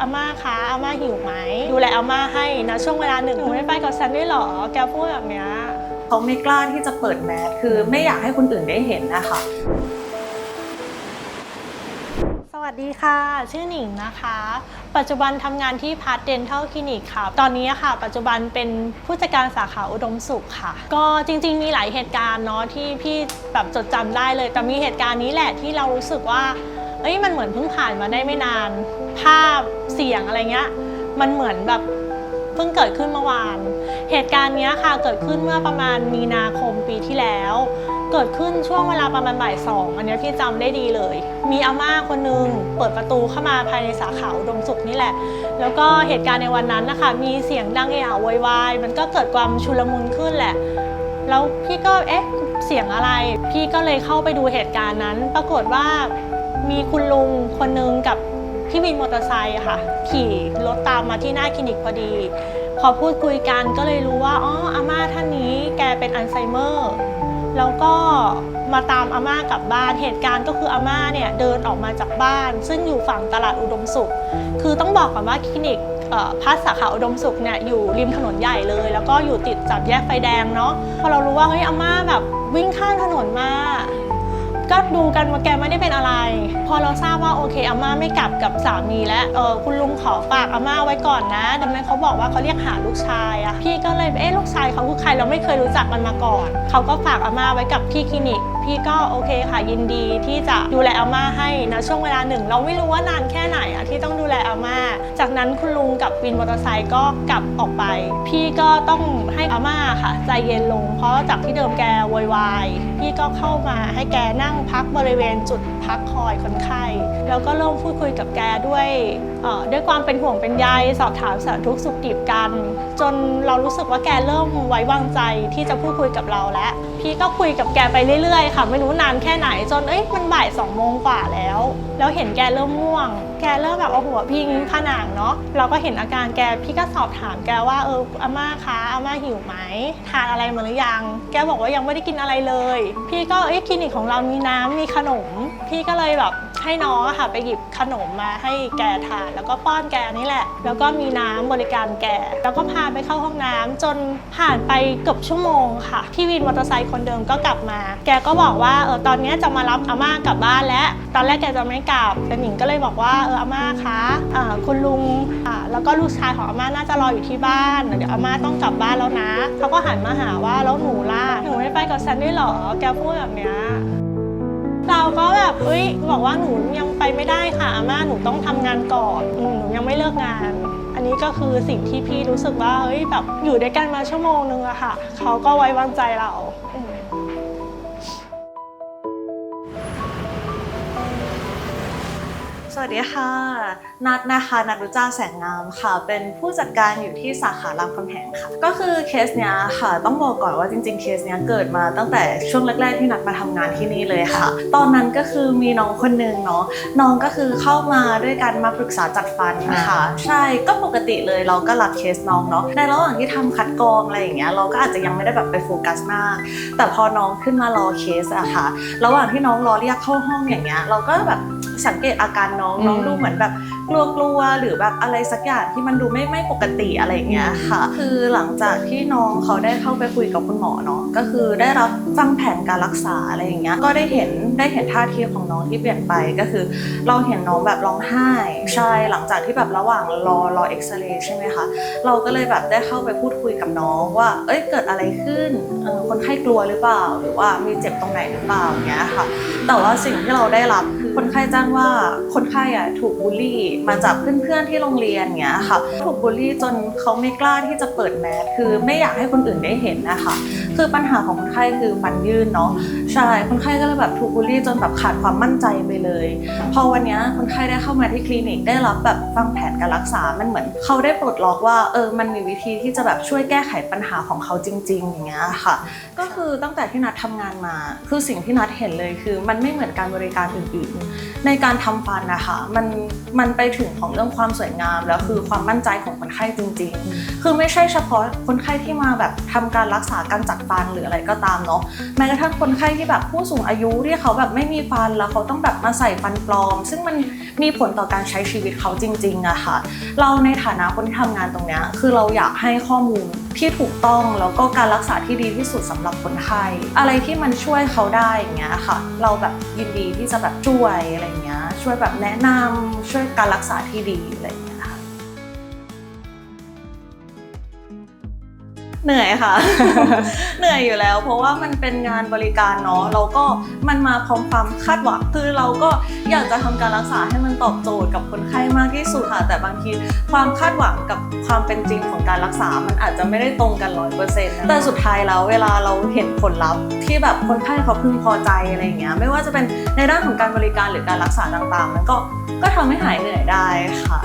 อาม่าคะอาม่าหิวไหมดูแลอาม่าให้นะช่วงเวลาหนึ่งหนูไม่ไปกับฉันด้วยเหรอ แกพูดแบบเนี้ยเขาไม่กล้าที่จะเปิดแมสคือไม่อยากให้คนอื่นได้เห็นนะคะสวัสดีค่ะ ชื่อหนิงนะคะ ปัจจุบันทำงานที่พาร์ทเดนเทลคลินิกค่ะ ตอนนี้อะค่ะ ปัจจุบันเป็นผู้จัดการสาขาอุดมสุขค่ะ ก็จริงๆ มีหลายเหตุการณ์เนาะที่พี่แบบจดจำได้เลย แต่มีเหตุการณ์นี้แหละที่เรารู้สึกว่า เอ้ยมันเหมือนเพิ่งผ่านมาได้ไม่นาน ภาพเสียงอะไรเงี้ย มันเหมือนแบบเพิ่งเกิดขึ้นเมื่อวาน เหตุการณ์เนี้ยค่ะเกิดขึ้นเมื่อประมาณมีนาคมปีที่แล้ว เกิดขึ้นช่วงเวลาประมาณบ่ายสองอันนี้พี่จำได้ดีเลย มีอาม่าคนนึงเปิดประตูเข้ามาภายในสาขาอุดมสุขนี่แหละ แล้วก็เหตุการณ์ในวันนั้นนะคะ มีเสียงดังเอะอะโวยวายมันก็เกิดความชุลมุนขึ้นแหละ แล้วพี่ก็เอ๊ะเสียงอะไร พี่ก็เลยเข้าไปดูเหตุการณ์นั้น ปรากฏว่า มีคุณลุงคนนึงกับพี่วินมอเตอร์ไซค์ค่ะ ขี่รถตามมาที่หน้าคลินิกพอดี พอพูดคุยกันก็เลยรู้ว่าอ๋ออาม่าท่านนี้แกเป็นอัลไซเมอร์แล้วก็มาตามอาม่ากลับบ้านเหตุการณ์ก็คืออาม่าเนี่ยเดินออกมาจากบ้าน ซึ่งอยู่ฝั่งตลาดอุดมสุข คือต้องบอกก่อนว่าคลินิกพัฒสาขาอุดมสุขเนี่ยอยู่ริมถนนใหญ่เลย แล้วก็อยู่ติดจับแยกไฟแดงเนาะพอเรารู้ว่าเฮ้ยอาม่าแบบวิ่งข้ามถนนมา ก็ดูกันว่าแกไม่ได้เป็นอะไร พอเราทราบว่าโอเคอาม่าไม่กลับกับสามีแล้วเออคุณลุงขอฝากอาม่าไว้ก่อนนะดังนั้นเขาบอกว่าเขาเรียกหาลูกชายอะพี่ก็เลยเอ๊ะลูกชายเขาคือใครเราไม่เคยรู้จักมันมาก่อน เขาก็ฝากอาม่าไว้กับพี่คลินิก พี่ก็โอเคค่ะยินดีที่จะดูแลอาม่าให้นะช่วงเวลาหนึ่ง เราไม่รู้ว่านานแค่ไหนอะที่ต้องดูแลอาม่า จากนั้นคุณลุงกับวินมอเตอร์ไซค์ก็กลับออกไป พี่ก็ต้องให้อาม่าค่ะ ใจเย็นลง เพราะจากที่เดิมแกโวยวายพี่ก็เข้ามาให้แกนั่งพักบริเวณจุดพักคอยคนไข้ แล้วก็เริ่มพูดคุยกับแกด้วย ด้วยความเป็นห่วงเป็นใยสอบถามสารทุกข์สุขดิบกัน จนเรารู้สึกว่าแกเริ่มไว้วางใจที่จะพูดคุยกับเราแล้วพี่ก็คุยกับแกไปเรื่อยๆค่ะ ไม่รู้นานแค่ไหน จนเอ้ยมันบ่ายสองโมงกว่าแล้ว แล้วเห็นแกเริ่มง่วง แกเริ่มแบบเอาหัวพิงผนังเนาะเราก็เห็นอาการแกพี่ก็สอบถามแกว่าเอออาม่าคะอาม่าหิวไหมทานอะไรมาหรือยัง แกบอกว่ายังไม่ได้กินอะไรเลย พี่ก็เอ้ยคลินิกของเรามีน้ำมีขนม พี่ก็เลยแบบ ให้น้องค่ะไปหยิบขนมมาให้แกทาน แล้วก็ป้อนแกนี่แหละ แล้วก็มีน้ำบริการแก แล้วก็พาไปเข้าห้องน้ำจนผ่านไปเกือบชั่วโมงค่ะพี่วินมอเตอร์ไซค์คนเดิมก็กลับมา แกก็บอกว่าเออตอนนี้จะมารับอาม่ากลับบ้านแล้ว ตอนแรกแกจะไม่กลับแต่หนิงก็เลยบอกว่าเอออาม่าคะอ่าคุณลุงอ่าแล้วก็ลูกชายของอาม่าน่าจะรออยู่ที่บ้านเดี๋ยวอาม่าต้องกลับบ้านแล้วนะเขาก็หันมาหาว่าแล้วหนูล่ะหนูไม่ไปกับฉันด้วยหรอแกพูดแบบเนี้ย เราก็แบบเฮ้ยบอกว่าหนูยังไปไม่ได้ค่ะอาม่าหนูต้องทำงานก่อนหนูยังไม่เลิกงาน อันนี้ก็คือสิ่งที่พี่รู้สึกว่าเฮ้ยแบบอยู่ด้วยกันมาชั่วโมงนึงอะค่ะเขาก็ไว้วางใจเรา วัสดีค่ะ นัดนะคะนัดรุจ้าแสงงามค่ะ เป็นผู้จัดการอยู่ที่สาขารามคำแหงค่ะ ก็คือเคสเนี้ยค่ะ ต้องบอกก่อนว่าจริงๆเคสเนี้ยเกิดมาตั้งแต่ช่วงแรกๆที่นัดมาทำงานที่นี่เลยค่ะ ตอนนั้นก็คือมีน้องคนนึงเนาะน้องก็คือเข้ามาด้วยกันมาปรึกษาจัดฟันนะคะใช่ก็ปกติเลยเราก็รับเคสน้องเนาะในระหว่างที่ทำคัดกรองอะไรอย่างเงี้ยเราก็อาจจะยังไม่ได้แบบไปโฟกัสมากแต่พอน้องขึ้นมารอเคสอะค่ะ ระหว่างที่น้องรอเรียกเข้าห้องอย่างเงี้ยเราก็แบบสังเกตอาการน้องน้องอืมดูเหมือนแบบ กลัวๆหรือแบบอะไรสักอย่างที่มันดูไม่ไม่ปกติอะไรอย่างเงี้ยค่ะ คือหลังจากที่น้องเขาได้เข้าไปคุยกับคุณหมอเนาะก็คือได้รับฟังแผนการรักษาอะไรอย่างเงี้ยก็ได้เห็นได้เห็นท่าทีของน้องที่เปลี่ยนไปก็คือ เราเห็นน้องแบบร้องไห้ใช่หลังจากที่แบบระหว่างรอรอเอ็กซเรย์ใช่ไหมคะเราก็เลยแบบได้เข้าไปพูดคุยกับน้องว่า เอ้ยเกิดอะไรขึ้นคนไข้กลัวหรือเปล่า หรือว่ามีเจ็บตรงไหนหรือเปล่าอย่างเงี้ยค่ะ แต่ว่าสิ่งที่เราได้รับคือคนไข้แจ้งว่าคนไข้อะถูกบูลลี่มาจากเพื่อนๆที่โรงเรียนเงี้ยค่ะถูกบูลลี่จนเขาไม่กล้าที่จะเปิดแมสคือไม่อยากให้คนอื่นได้เห็นนะคะคือปัญหาของคนไข้คือฟันยื่นเนาะใช่คนไข้ก็เลยแบบถูกบูลลี่จนแบบขาดความมั่นใจไปเลย พอวันนี้คนไข้ได้เข้ามาที่คลินิกได้รับแบบฟังแผนการรักษา มันเหมือนเขาได้ปลดล็อกว่าเออมันมีวิธีที่จะแบบช่วยแก้ไขปัญหาของเขาจริง ๆ อย่างเงี้ยค่ะ ก็คือตั้งแต่ที่นัดทำงานมา คือสิ่งที่นัดเห็นเลยคือ มันไม่เหมือนการบริการอื่นๆ ในการทำฟันนะคะมันมันไปถึงของเรื่องความสวยงาม แล้วคือความมั่นใจของคนไข้จริง ๆ คือไม่ใช่เฉพาะคนไข้ที่มาแบบทำการรักษาการจัดฟันหรืออะไรก็ตามเนาะแม้กระทั่งคนไข้ที่แบบผู้สูงอายุที่เขาแบบไม่มีฟันแล้วเขาต้องแบบมาใส่ฟันปลอม ซึ่งมันมีผลต่อการใช้ชีวิตเขาจริงๆอะค่ะเราในฐานะคนที่ทำงานตรงเนี้ยคือเราอยากให้ข้อมูลที่ถูกต้องแล้วก็การรักษาที่ดีที่สุดสำหรับคนไข้อะไรที่มันช่วยเขาได้อย่างเงี้ยค่ะ เราแบบยินดีที่จะแบบช่วยอะไรอย่างเงี้ย ช่วยแบบแนะนำช่วยการรักษาที่ดีอะไรอย่างเงี้ย เหนื่อยค่ะ เหนื่อยอยู่แล้ว เพราะว่ามันเป็นงานบริการเนาะแล้วก็มันมาพร้อมความคาดหวังคือเราก็อยากจะทำการรักษาให้มันตอบโจทย์กับคนไข้มากที่สุดค่ะแต่บางทีความคาดหวังกับความเป็นจริงของการรักษา มันอาจจะไม่ได้ตรงกันร้อยเปอร์เซ็นต์แต่สุดท้ายแล้วเวลาเราเห็นผลลัพธ์ที่แบบคนไข้เขาพึงพอใจอะไรอย่างเงี้ยไม่ว่าจะเป็นในด้านของการบริการหรือการรักษาต่างๆ มันก็ก็ทำให้หายเหนื่อยได้ค่ะ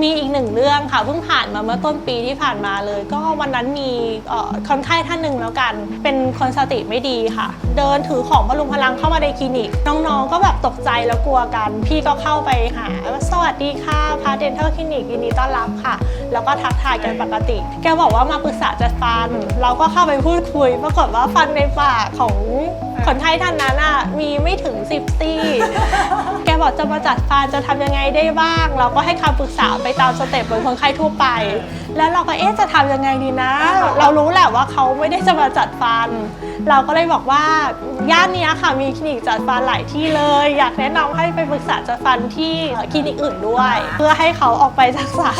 มีอีกหนึ่งเรื่องค่ะเพิ่งผ่านมาเมื่อต้นปีที่ผ่านมาเลย ก็วันนั้นมีคนไข้ท่านหนึ่งแล้วกัน เป็นคนสติไม่ดีค่ะ เดินถือของพลุงพลังเข้ามาในคลินิก น้องๆ ก็แบบตกใจแล้วกลัวกัน พี่ก็เข้าไปหาว่าสวัสดีค่ะพาเดนเทอร์คลินิกยินดีต้อนรับค่ะ แล้วก็ทักทายกันปกติ แกบอกว่ามาปรึกษาจัดฟัน เราก็เข้าไปพูดคุยปรากฏว่าฟันในปากของคนไข้ท่านนั้นอะมีไม่ถึง10ซี่ บอกจะมาจัดฟันจะทำยังไงได้บ้าง เราก็ให้คำปรึกษาไปตามสเต็ปเหมือนคนไข้ทั่วไป แล้วเราก็เอ๊ะจะทำยังไงดีนะ เรารู้แหละว่าเขาไม่ได้จะมาจัดฟัน เราก็เลยบอกว่าย่านนี้ค่ะมีคลินิกจัดฟันหลายที่เลย อยากแนะนำให้ไปปรึกษาจัดฟันที่คลินิกอื่นด้วย เพื่อให้เขาออกไปจากสา